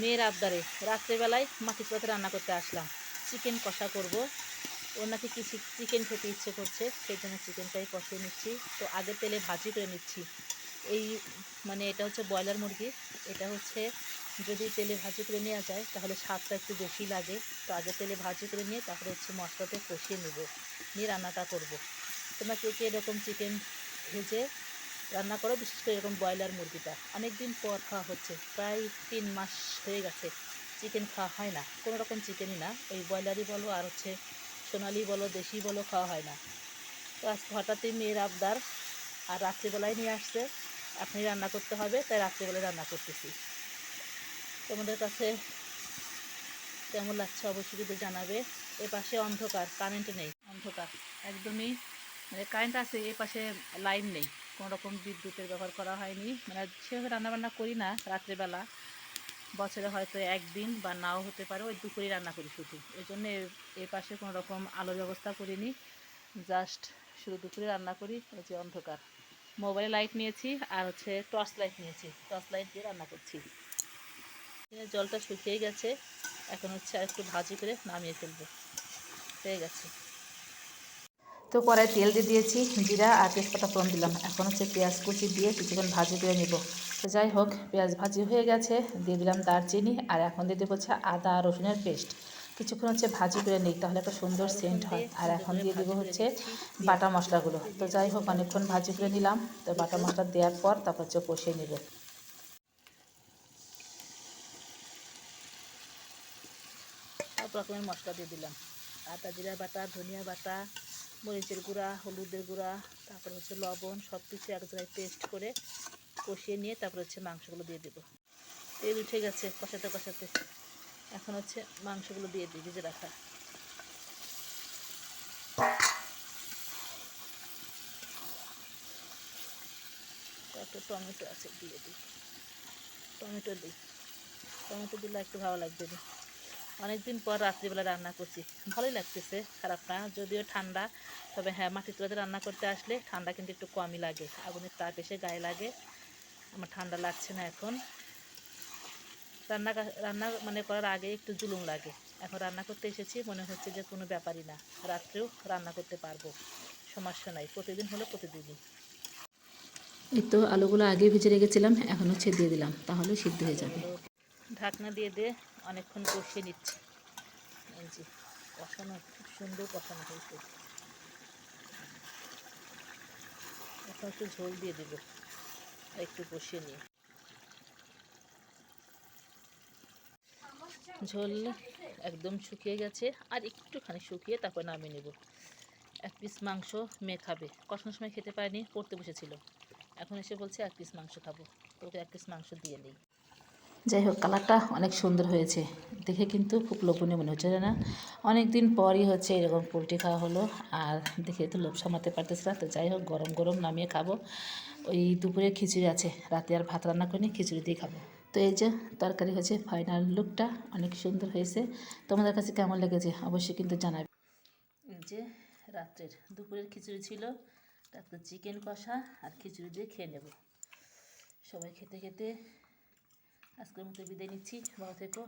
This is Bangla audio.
মেয়ের আবদারে রাত্রেবেলায় মাটির পাতে রান্না করতে আসলাম। চিকেন কষা করব। ওর নাকি কিছু চিকেন খেতে ইচ্ছে করছে, সেই জন্য চিকেনটাই কষিয়ে নিচ্ছি। তো আগে তেলে ভাজি করে নিচ্ছি। এই মানে এটা হচ্ছে ব্রয়লার মুরগি। এটা হচ্ছে যদি তেলে ভাজি করে নেওয়া যায়, তাহলে স্বাদটা একটু বেশি লাগে। তো আগে তেলে ভাজি করে নিয়ে তারপরে হচ্ছে মশলাতে কষিয়ে নেব। নিয়ে রান্নাটা করব। তোমরা কে কে এরকম চিকেন ভেজে রান্না করো, বিশেষ করে এরকম ব্রয়লার মুরগিটা। অনেক দিন পর খাওয়া হচ্ছে, প্রায় তিন মাস হয়ে গেছে চিকেন খাওয়া হয় না। কোনো রকম চিকেনই না, ওই ব্রয়লারই বলো আর হচ্ছে সোনালি বলো, দেশি বলো খাওয়া হয় না। তো আজকে হঠাৎই মেয়ের আবদার, আর রাত্রিবেলায় নিয়ে আসছে, আপনি রান্না করতে হবে, তাই রাত্রিবেলায় রান্না করতেছি। তোমাদের কাছে কেমন লাগছে অবশ্যই যদি জানাবে। এ পাশে অন্ধকার কারেন্ট নেই। অন্ধকার, একদমই মানে কারেন্ট আছে, এ পাশে লাইন নেই। কোনো রকম বিদ্যুতের ব্যবহার করা হয়নি। মানে সেভাবে রান্নাবান্না করি না রাত্রেবেলা। বছরে হয়তো একদিন বা নাও হতে পারে, ওই দুপুরে রান্না করি শুধু। এই জন্য এ পাশে কোনো রকম আলোর ব্যবস্থা করিনি। জাস্ট শুধু দুপুরে রান্না করি, এই যে অন্ধকার। মোবাইলে লাইট নিয়েছি আর হচ্ছে টর্চ লাইট নিয়েছি। টর্চ লাইট দিয়ে রান্না করছি। জলটা শুকিয়ে গেছে। এখন হচ্ছে আর একটু ভাজি করে নামিয়ে ফেলব। হয়ে গেছে। তো কড়াই তেল দিয়ে দিয়েছি, জিরা আর তেজপাতা ফোড়ন দিলাম। এখন হচ্ছে পেঁয়াজ কুচি দিয়ে কিছুক্ষণ ভাজি করে নিব। তো যাই হোক, পেঁয়াজ ভাজি হয়ে গেছে, দিয়ে দিলাম দারচিনি আর এখন দিয়ে দেবো হচ্ছে আদা রসুনের পেস্ট। কিছুক্ষণ হচ্ছে ভাজি করে নিই তাহলে একটা সুন্দর সেন্ট হয়। আর এখন দিয়ে দেবো হচ্ছে বাটা মশলাগুলো। তো যাই হোক, অনেকক্ষণ ভাজি করে নিলাম। তো বাটা মশলা দেওয়ার পর তারপর হচ্ছে কষিয়ে নেব। সব রকমের মশলা দিয়ে দিলাম। আটা জিরা বাটা, ধনিয়া বাটা মরিচের গুঁড়া, হলুদের গুঁড়া, তারপর হচ্ছে লবণ সব কিছু এক জায়গায় পেস্ট করে কষিয়ে নিয়ে তারপর হচ্ছে মাংসগুলো দিয়ে দেবো। তেল উঠে গেছে কষাতে কষাতে। এখন হচ্ছে মাংসগুলো দিয়ে দিই, ভিজে রাখা। তারপর টমেটো আছে, দিয়ে দিই। টমেটো দিই। টমেটো দিলে একটু ভালো লাগবে। না অনেকদিন পর রাত্রিবেলা রান্না করছি। ভালোই লাগতেছে খারাপ না যদিও ঠান্ডা। তবে হ্যাঁ মাটির চুলাতে রান্না করতে আসলে ঠান্ডা কিন্তু একটু কমই লাগে। আগুনের তাপ এসে গায়ে লাগে। আমার ঠান্ডা লাগছে না এখন। রান্না রান্না মানে করার আগে একটু জুলুম লাগে। এখন রান্না করতে এসেছি মনে হচ্ছে যে কোনো ব্যাপারই না। রাত্রেও রান্না করতে পারব। সমস্যা নাই প্রতিদিন হলো প্রতিদিনই। এই তো আলুগুলো আগে ভেজে রেখেছিলাম এখন হচ্ছে দিয়ে দিলাম তাহলে সিদ্ধ হয়ে যাবে। ঢাকনা দিয়ে দিয়ে অনেকক্ষণ কষিয়ে নিচ্ছি। এই যে কষানো, খুব সুন্দর কষানো হয়েছে। এখন একটু ঝোল দিয়ে দেবো, একটু কষিয়ে নিয়ে। ঝোল একদম শুকিয়ে গেছে, আর একটুখানি শুকিয়ে তারপর নামিয়ে নেব। এক পিস মাংস মেয়ে খাবে। কষানোর সময় খেতে পারেনি, পড়তে বসেছিল। এখন এসে বলছে এক পিস মাংস খাব। তো এক পিস মাংস দিয়ে নিই যাই হোক কালারটা অনেক সুন্দর হয়েছে। দেখে কিন্তু খুব লোভনীয় মনে হচ্ছে না অনেক দিন পরই হচ্ছে এরকম পোলট্রি খাওয়া হলো, আর দেখে তো লোভ সামাতে পারতেছে না। তো যাই হোক গরম গরম নামিয়ে খাব। ওই দুপুরে খিচুড়ি আছে, রাতে আর ভাত রান্না করিনি, খিচুড়ি দিয়ে খাব। তো এই যে তরকারি হয়েছে ফাইনাল লুকটা অনেক সুন্দর হয়েছে। তোমাদের কাছে কেমন লেগেছে? অবশ্যই কিন্তু জানাবে। যে রাত্রের দুপুরের খিচুড়ি ছিল রাত্রে চিকেন কষা আর খিচুড়ি দিয়ে খেয়ে নেব। সবাই খেতে খেতে আজকের মতো বিদায় নিচ্ছি ভালো থেকো